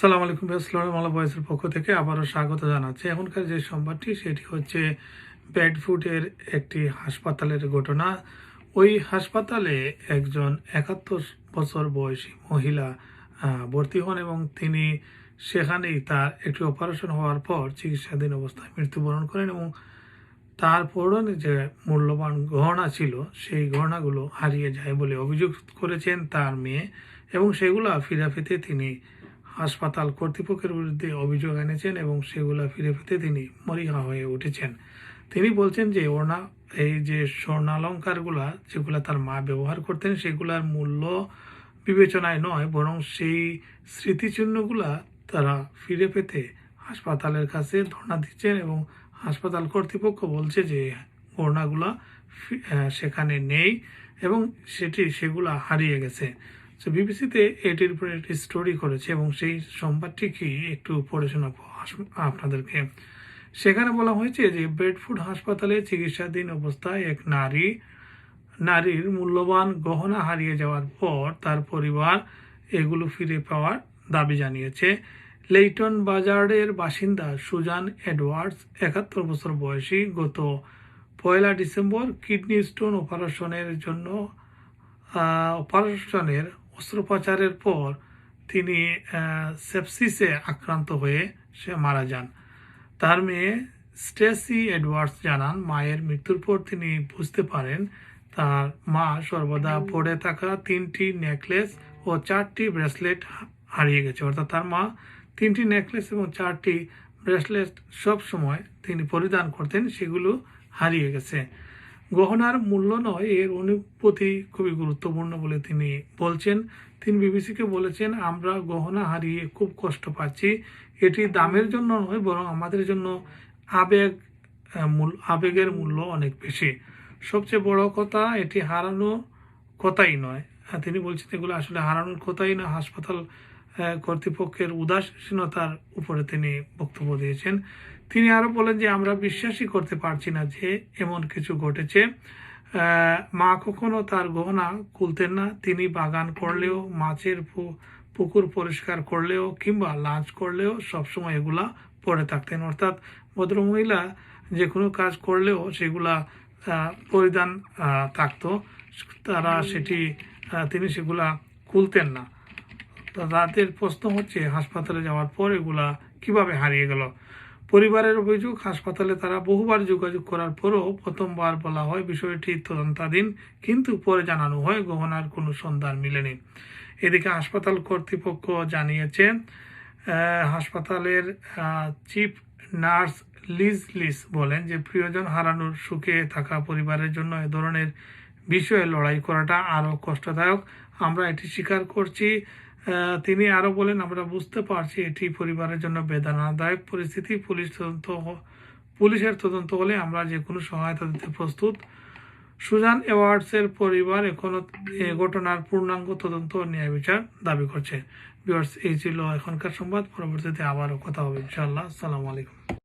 সালাম আলাইকুম আসসালাম মালা বয়সের পক্ষ থেকে আবারও স্বাগত জানাচ্ছি। এখনকার যে সংবাদটি, সেটি হচ্ছে ব্যাডফুটের একটি হাসপাতালের ঘটনা। ওই হাসপাতালে একজন একাত্তর বছর বয়সী মহিলা ভর্তি হন এবং তিনি সেখানেই তার একটি অপারেশন হওয়ার পর চিকিৎসাধীন অবস্থায় মৃত্যুবরণ করেন এবং তার পরনে যে মূল্যবান গহনা ছিল, সেই গহনাগুলো হারিয়ে যায় বলে অভিযোগ করেছেন তার মেয়ে এবং সেগুলো ফিরে পেতে তিনি হাসপাতাল কর্তৃপক্ষের বিরুদ্ধে অভিযোগ এনেছেন এবং সেগুলো ফিরে পেতে তিনি মরিহা হয়ে উঠেছেন। তিনি বলছেন যে ওনা এই যে স্বর্ণালঙ্কারগুলা, যেগুলো তার মা ব্যবহার করতেন, সেগুলার মূল্য বিবেচনায় নয়, বরং সেই স্মৃতিচিহ্নগুলা তারা ফিরে পেতে হাসপাতালের কাছে ধর্ণা দিচ্ছেন এবং হাসপাতাল কর্তৃপক্ষ বলছে যে গহনাগুলা সেখানে নেই এবং সেটি, সেগুলা হারিয়ে গেছে। তো বিবিসিতে এটির উপরে একটি স্টোরি করেছে এবং সেই সংবাদটি কি একটু পড়ে শোনাবো। আপনাদেরকে। সেখানে বলা হয়েছে যে, বেডফুড হাসপাতালে চিকিৎসাধীন অবস্থায় এক নারী, নারীর মূল্যবান গহনা হারিয়ে যাওয়ার পর তার পরিবার এগুলো ফিরে পাওয়ার দাবি জানিয়েছে। লেইটন বাজারের বাসিন্দা সুজান এডওয়ার্ডস, একাত্তর বছর বয়সী, গত পয়লা ডিসেম্বর কিডনি স্টোন অপারেশনের জন্য অপারেশনের অস্ত্রোপচারের পর তিনি সেপসিসে আক্রান্ত হয়ে সে মারা যান। তার মেয়ে স্টেসি এডওয়ার্ডস জানান, মায়ের মৃত্যুর পর তিনি বুঝতে পারেন তার মা সর্বদা পড়ে থাকা তিনটি নেকলেস ও চারটি ব্রেসলেট হারিয়ে গেছে। অর্থাৎ তার মা তিনটি নেকলেস এবং চারটি ব্রেসলেট সব সময় তিনি পরিধান করতেন, সেগুলো হারিয়ে গেছে। গহনার মূল্য নয়, এর অনুপতি খুবই গুরুত্বপূর্ণ বলে তিনি বলছেন। তিনি বিবিসিকে বলেছেন, আমরা গহনা হারিয়ে খুব কষ্ট পাচ্ছি। এটি দামের জন্য নয়, বরং আমাদের জন্য আবেগ আবেগের মূল্য অনেক বেশি। সবচেয়ে বড় কথা, এটি হারানো কথাই নয়। তিনি বলছেন, এগুলো আসলে হারানোর কথাই না। হাসপাতাল কর্তৃপক্ষের উদাসীনতার উপরে তিনি বক্তব্য দিয়েছেন। তিনি আরও বলেন যে, আমরা বিশ্বাসই করতে পারছি না যে এমন কিছু ঘটেছে। মা কখনো তার গহনা খুলতেন না। তিনি বাগান করলেও, মাছের পুকুর পরিষ্কার করলেও কিংবা লাঞ্চ করলেও সবসময় এগুলা পরে থাকতেন। অর্থাৎ ভদ্রমহিলা যে কোনো কাজ করলেও সেগুলা পরিধান থাকতো। তারা সেটি তিনি সেগুলা খুলতেন না। তাদের প্রশ্ন হচ্ছে, হাসপাতালে যাওয়ার পর এগুলা কীভাবে হারিয়ে গেল? পরিবারের অভিযোগ, হাসপাতালে তারা বহুবার যোগাযোগ করার পরও প্রথমবার বলা হয় বিষয়টি তদন্তাধীন, কিন্তু পরে জানানো হয় গহনার কোনো সন্ধান মিলেনি। এদিকে হাসপাতাল কর্তৃপক্ষ জানিয়েছে হাসপাতালের চিফ নার্স লিজ লিস বলেন যে প্রিয়জন হারানোর সুখে থাকা পরিবারের জন্য এ ধরনের বিষয়ে লড়াই করাটা আরও কষ্টদায়ক। আমরা এটি স্বীকার করছি তিনি আরও বলেন, আমরা বুঝতে পারছি এটি পরিবারের জন্য বেদনাদায়ক পরিস্থিতি। পুলিশ তদন্ত পুলিশের তদন্ত হলে আমরা যে কোনো সহায়তা দিতে প্রস্তুত। সুজান অ্যাওয়ার্ডসের পরিবার এখনও এ ঘটনার পূর্ণাঙ্গ তদন্ত ন্যায় বিচার দাবি করছে। ভিউয়ার্স, এই ছিল এখনকার সংবাদ। পরবর্তীতে আবারও কথা হবে। ইনশাআল্লাহ। আসসালামু আলাইকুম।